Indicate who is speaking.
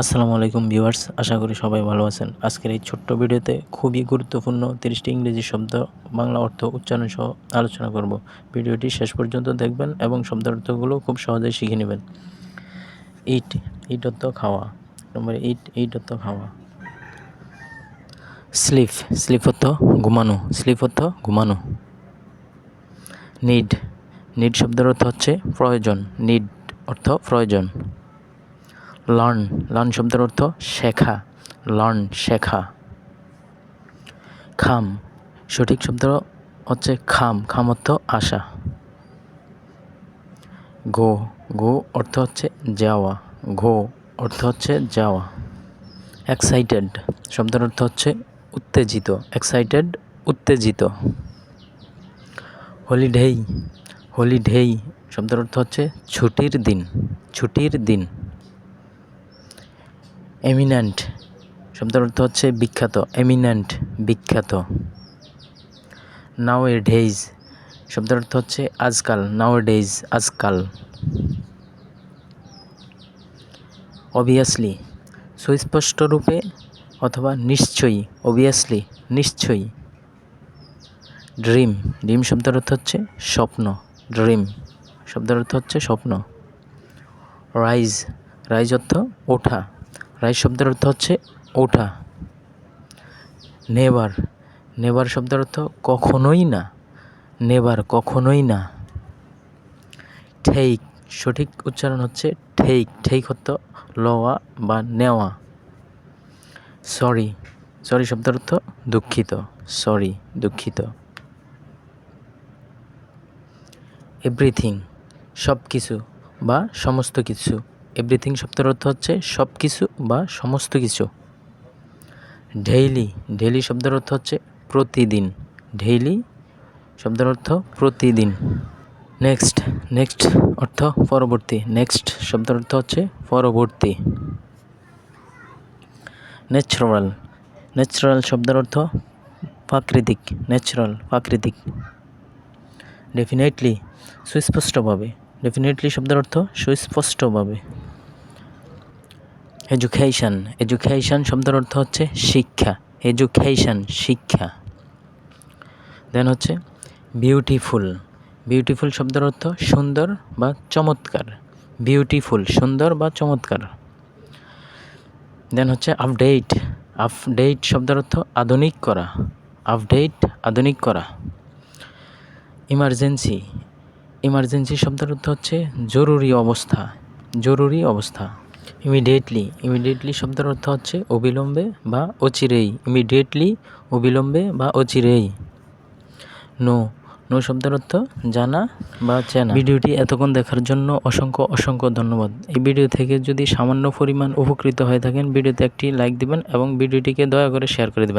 Speaker 1: আসসালামু আলাইকুম ভিউয়ার্স, আশা করি সবাই ভালো আছেন। আজকের এই ছোট্ট ভিডিওতে খুবই গুরুত্বপূর্ণ তিরিশটি ইংরেজি শব্দ, বাংলা অর্থ উচ্চারণ সহ আলোচনা করব। ভিডিওটি শেষ পর্যন্ত দেখবেন এবং শব্দের অর্থগুলো খুব সহজেই শিখে নেবেন। ইট ইট অর্থ খাওয়া। নম্বর ইট ইট অর্থ খাওয়া। স্লিপ স্লিপ অর্থ ঘুমানো। স্লিপ অর্থ ঘুমানো। নিড নিড শব্দের অর্থ হচ্ছে প্রয়োজন। নিড অর্থ প্রয়োজন। লার্ন লার্ন শব্দের অর্থ শেখা। লার্ন শেখা। খাম সঠিক শব্দ হচ্ছে খাম। খাম অর্থ আশা গো গো অর্থ হচ্ছে যাওয়া। গো অর্থ হচ্ছে যাওয়া। এক্সাইটেড শব্দের অর্থ হচ্ছে উত্তেজিত। এক্সাইটেড উত্তেজিত। হলিডেই হলিডেই শব্দের অর্থ হচ্ছে ছুটির দিন। ছুটির দিন। এমিন্যান্ট, শব্দের অর্থ হচ্ছে বিখ্যাত, এমিন্যান্ট, বিখ্যাত। নাও এ ডেইজ শব্দের অর্থ হচ্ছে আজকাল নাও এ ডেইজ আজকাল। অবভিয়াসলি সুস্পষ্ট রূপে অথবা নিশ্চয়ই অবভিয়াসলি নিশ্চয়ই। ড্রিম ড্রিম শব্দের অর্থ হচ্ছে স্বপ্ন ড্রিম শব্দের অর্থ হচ্ছে স্বপ্ন। রাইজ রাইজ অর্থ ওঠা। রাইজ শব্দের অর্থ হচ্ছে ওঠা। নেবার। নেবার শব্দের অর্থ কখনোই না। নেবার কখনোই না। ঠেইক। সঠিক উচ্চারণ হচ্ছে ঠেইক। ঠেইক অর্থ লওয়া বা নেওয়া। সরি। সরি শব্দের অর্থ দুঃখিত। সরি, দুঃখিত। এভরিথিং। সব কিছু বা সমস্ত কিছু। এভরিথিং শব্দের অর্থ হচ্ছে সব কিছু বা সমস্ত কিছু। ডেইলি ডেইলি শব্দের অর্থ হচ্ছে প্রতিদিন। ডেইলি শব্দের অর্থ প্রতিদিন। নেক্সট নেক্সট অর্থ পরবর্তী। নেক্সট শব্দের অর্থ হচ্ছে পরবর্তী। ন্যাচারাল ন্যাচারাল শব্দের অর্থ প্রাকৃতিক। ন্যাচারাল প্রাকৃতিক। ডেফিনেটলি সুস্পষ্টভাবে। ডেফিনেটলি শব্দের অর্থ সুস্পষ্টভাবে। এডুকেশান এডুকেশান শব্দের অর্থ হচ্ছে শিক্ষা। এডুকেশান শিক্ষা। দেন হচ্ছে বিউটিফুল বিউটিফুল শব্দের অর্থ সুন্দর বা চমৎকার। বিউটিফুল সুন্দর বা চমৎকার। দেন হচ্ছে আপডেট আপডেট শব্দের অর্থ আধুনিক করা। আপডেট আধুনিক করা। ইমার্জেন্সি ইমার্জেন্সি শব্দের অর্থ হচ্ছে জরুরি অবস্থা। জরুরি অবস্থা। ইমিডিয়েটলি ইমিডিয়েটলি শব্দের অর্থ হচ্ছে অবিলম্বে বা অচিরেই। ইমিডিয়েটলি অবিলম্বে বা অচিরেই। নো নো শব্দের অর্থ জানা বা চেনা। ভিডিওটি এতক্ষণ দেখার জন্য অসংখ্য অসংখ্য ধন্যবাদ। এই ভিডিও থেকে যদি সামান্য পরিমাণ উপকৃত হয়ে থাকেন ভিডিওতে একটি লাইক দিবেন এবং ভিডিওটিকে দয়া করে শেয়ার করে দেবেন।